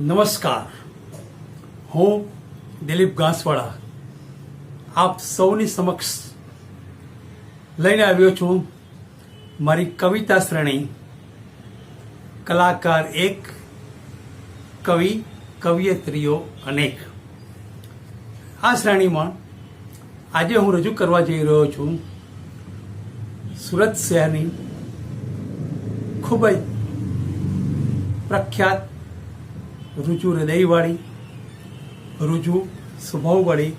નમસ્કાર. હું દિલીપ ઘાસવાળા આપ સૌની સમક્ષ લઈને આવ્યો છું મારી કવિતા શ્રેણી, કલાકાર એક, કવિ, કવિયત્રીઓ અનેક. આ શ્રેણીમાં આજે હું રજૂ કરવા જઈ રહ્યો છું સુરત શહેરની ખૂબ જ પ્રખ્યાત રુજુ હૃદયવાળી રુજુ સ્વભાવવાળી,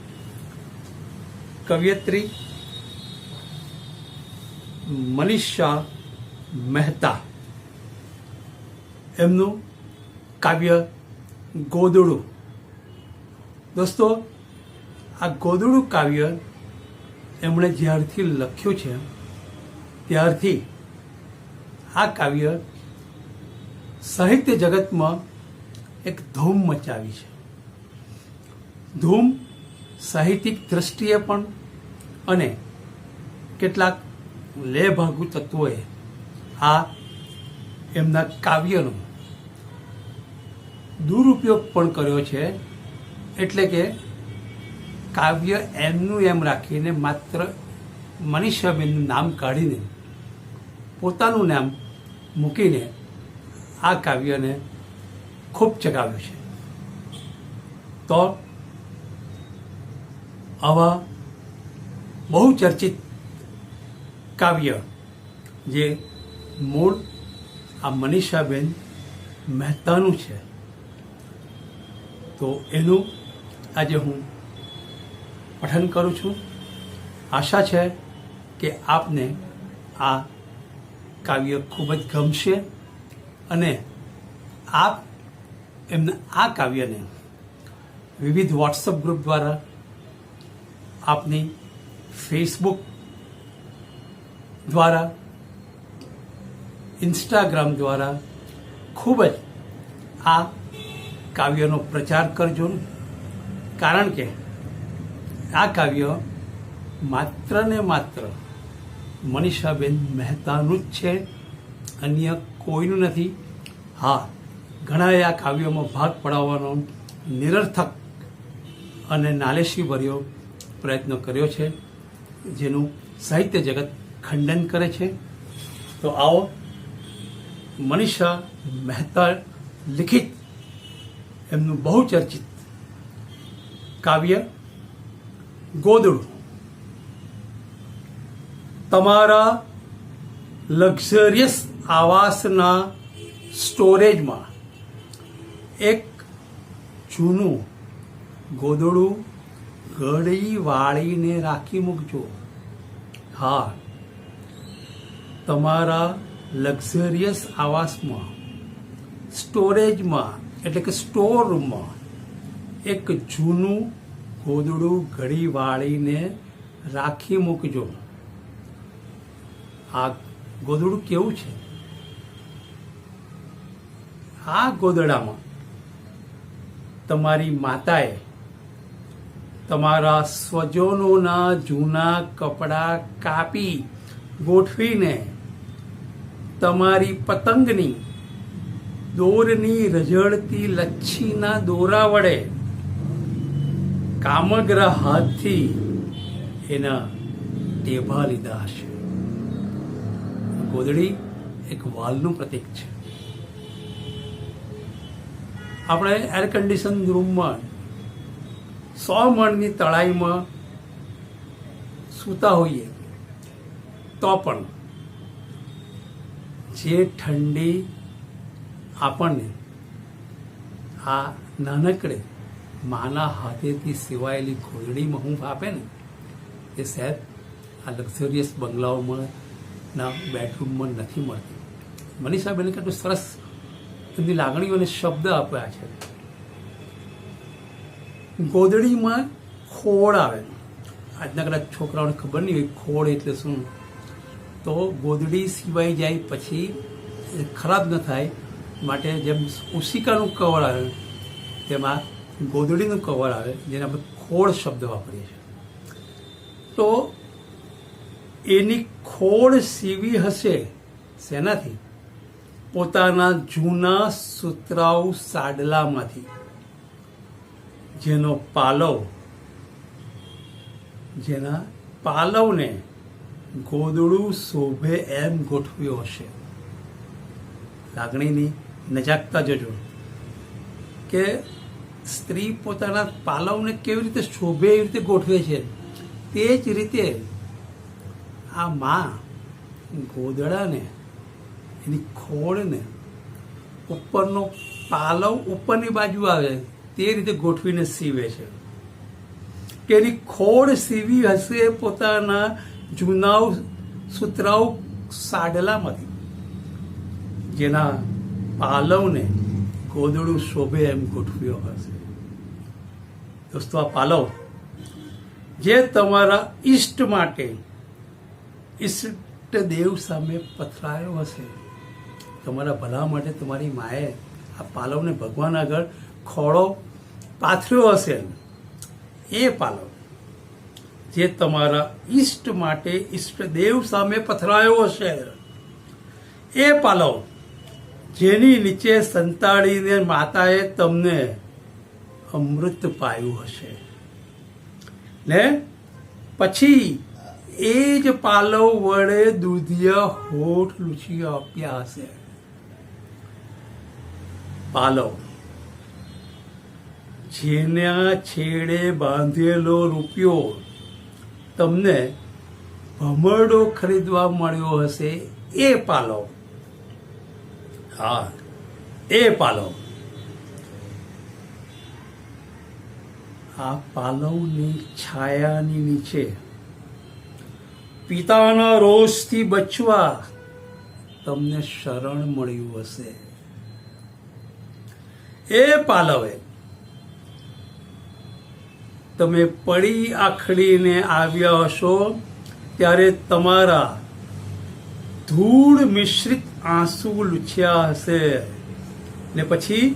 કવિયત્રી મનીષા મહેતા. એમનું કાવ્ય ગોદડું. દોસ્તો, આ ગોદડું કાવ્ય એમણે જ્યારથી લખ્યું છે, ત્યારથી આ કાવ્ય સાહિત્ય જગતમાં એક ધૂમ મચાવી છે. ધૂમ સાહિત્યિક દ્રષ્ટિએ પણ અને કેટલાક લેભાગુ તત્વોએ આ એમના કાવ્યનો દુરુપયોગ પણ કર્યો છે. એટલે કે કાવ્ય એમનું એમ રાખીને માત્ર મનીષાબેનનું નામ કાઢીને પોતાનું નામ મૂકીને આ કાવ્યને ખૂબ ચગાવ્યું છે. તો આવા બહુ ચર્ચિત કાવ્ય જે મૂળ આ મનીષાબેન મહેતાનું છે, તો એનું આજે હું પઠન કરું છું. આશા છે કે આપને આ કાવ્ય ખૂબ જ ગમશે અને આપ એમના આ કાવ્યને વિવિધ વોટ્સઅપ ગ્રુપ દ્વારા આપની ફેસબુક દ્વારા ઇન્સ્ટાગ્રામ દ્વારા ખૂબ જ આ કાવ્યનો પ્રચાર કરજો. કારણ કે આ કાવ્ય માત્ર ને માત્ર મનીષાબેન મહેતાનું જ છે. અન્ય કોઈનું નથી. હા ઘણાએ આ કાવ્યોમાં ભાગ પડાવવાનો નિરર્થક અને નાલેશી ભર્યો પ્રયત્ન કર્યો છે, જેનું સાહિત્ય જગત ખંડન કરે છે. તો આવો મનીષા મહેતા લિખિત એમનું બહુ ચર્ચિત કાવ્ય ગોદડું. તમારા લક્ઝરિયસ આવાસના સ્ટોરેજમાં એક જૂનું ગોદડું ઘડી વાળીને રાખી મૂકજો. હા, તમારા લક્ઝરિયસ આવાસમાં, સ્ટોરેજમાં, એટલે કે સ્ટોર રૂમમાં એક જૂનું ગોદડું ઘડી વાળીને રાખી મૂકજો. આ ગોદડું કેવું છે? આ ગોદડામાં તમારી માતાએ તમારા સ્વજનોના જૂના કપડાં કાપી ગોઠવીને તમારી પતંગની દોરની રઝળતી લચ્છીના દોરા વડે કામગ્ર હાથથી એના ટેભા લીધા હશે. ગોદડી એક વાલનું પ્રતીક છે. આપણે એર કન્ડિશન રૂમમાં સો મણની તળાઈમાં સૂતા હોઈએ તો પણ જે ઠંડી આપણને આ નાનકડે માના હાથેથી સિવાયેલી ઘોડડીમાં હૂંફ આપે ને, એ સહેજ આ લક્ઝરિયસ બંગલાઓમાં, ના બેડરૂમમાં નથી મળતી. મનીષાબેને કેટલું સરસ એમની લાગણીઓને શબ્દ આપ્યા છે. ગોદડીમાં ખોળ આવે. આજના કદાચ છોકરાઓને ખબર નહીં હોય, ખોળ એટલે શું? તો ગોદડી સિવાય જાય પછી ખરાબ ન થાય, માટે જેમ ઉસિકાનું કવર આવે, તેમાં ગોદડીનું કવર આવે, જેને આપણે ખોળ શબ્દ વાપરીએ છીએ. તો એની ખોળ સીવી હશે, શેનાથી? પોતાના જૂના સુતરાઉ સાડલામાંથી, જેનો પાલવ, જેના પાલવને ગોદડું શોભે એમ ગોઠવ્યો હશે. લાગણીની નજાકતા જજો કે સ્ત્રી પોતાના પાલવને કેવી રીતે શોભે, એવી રીતે ગોઠવે છે. તે જ રીતે આ માં ગોદડાને એની ખોળને ઉપરનો પાલવ ઉપરની બાજુ આવે તે રીતે ગોઠવીને સીવે છે. કે એની ખોળ સીવી હશે પોતાના જૂના સુતરાઉ સાડલામાંથી. જેના પાલવને ગોદડું શોભે એમ ગોઠવ્યો હશે. દોસ્તો, આ પાલવ જે તમારા ઈષ્ટ માટે ઈષ્ટ દેવ સામે પથરાયો હશે. તમારા ભલા માટે તમારી માએ આ પાલવને ભગવાન આગળ ખોળો પાથર્યો હશે. એ પાલવ જે તમારા ઈષ્ટ માટે ઈષ્ટદેવ સામે પથરાયો હશે. એ પાલવ જેની નીચે સંતાડીને માતાએ તમને અમૃત પાયું હશે. ને પછી એ જ પાલવ વડે દૂધિયા હોઠ લૂછી આપ્યા હશે. પાલવ. જેના છેડે બાંધેલો રૂપિયો તમને ભમરડો ખરીદવા મળ્યો હશે એ પાલવ. હા, એ પાલવ. આ પાલવની છાયાની નીચે પિતાના રોષથી બચવા તમને શરણ મળ્યું હશે. એ પાલવે, તમે પડી આખડીને આવ્યા હશો ત્યારે તમારા ધૂળ મિશ્રિત આંસુ લૂછ્યા હશે. ને પછી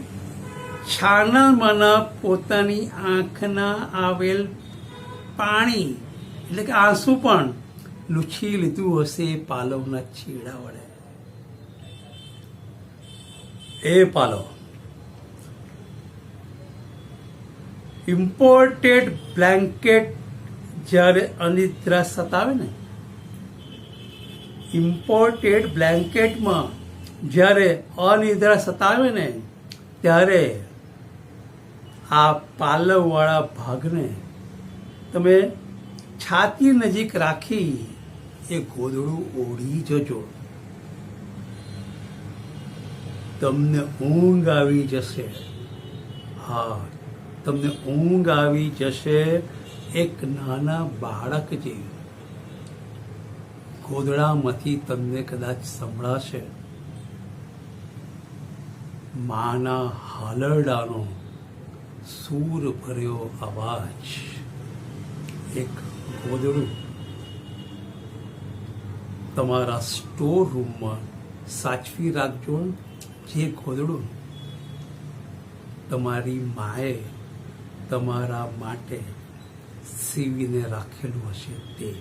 છાનામાંના પોતાની આંખના આવેલ પાણી, એટલે કે આંસુ પણ લૂછી લીધું હશે પાલવના છેડા વડે. એ પાલવ ઇમ્પોર્ટેડ બ્લેન્કેટ જ્યારે અનિદ્રા સતાવે ને, ઇમ્પોર્ટેડ બ્લેન્કેટમાં જ્યારે અનિદ્રા સતાવે ને, ત્યારે આ પાલવવાળા ભાગને તમે છાતી નજીક રાખી એ ગોદડું ઓઢી જજો. તમને ઊંઘ આવી જશે. હા તમને ઊંઘ આવી જશે એક નાના બાળક જેવી. ગોદડામાંથી તમને કદાચ સંભળાશે. માના હાલરડાનો સૂર ભર્યો અવાજ. એક ગોદડું. તમારા સ્ટોર રૂમમાં સાચવી રાખજો જે ગોદડું. તમારી માએ તમારા માટે સીવીને રાખેલું હશે તે.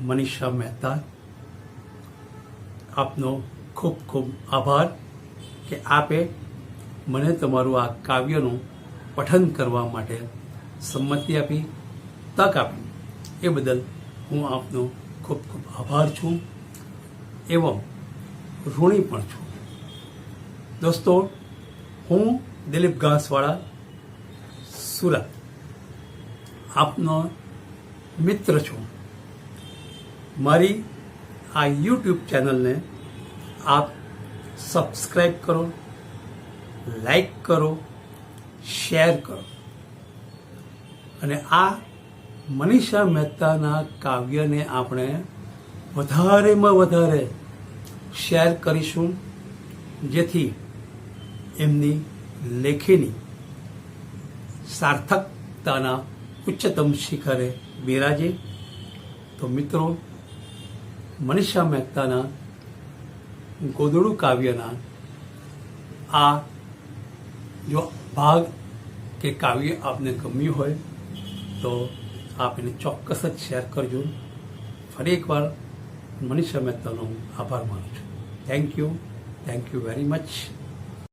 મનીષા મહેતા, આપનો ખૂબ ખૂબ આભાર કે આપે મને તમારું આ કાવ્યનું પઠન કરવા માટે સંમતિ આપી, તક આપી. એ બદલ હું આપનો ખૂબ ખૂબ આભાર છું એવમ ઋણી પણ છું. દોસ્તો, હું દિલીપ ઘાસવાળા, સુરત. આપનો મિત્ર છું. મારી આ યુટ્યુબ ચેનલને આપ સબસ્ક્રાઈબ કરો લાઈક કરો, શેર કરો. અને આ મનીષા મહેતાના કાવ્યને આપણે વધારેમાં વધારે શેર કરીશું, જેથી એમની લેખીની સાર્થકતાના ઉચ્ચતમ શિખરે બિરાજે. તો મિત્રો, મનીષા મહેતાના ગોદડું કાવ્યના આ જો ભાગ કે કાવ્ય આપને ગમ્યું હોય, તો આપ એને ચોક્કસ જ શેર કરજો. ફરી એકવાર મનીષા મહેતાનો હું આભાર માનું છું. Thank you thank you very much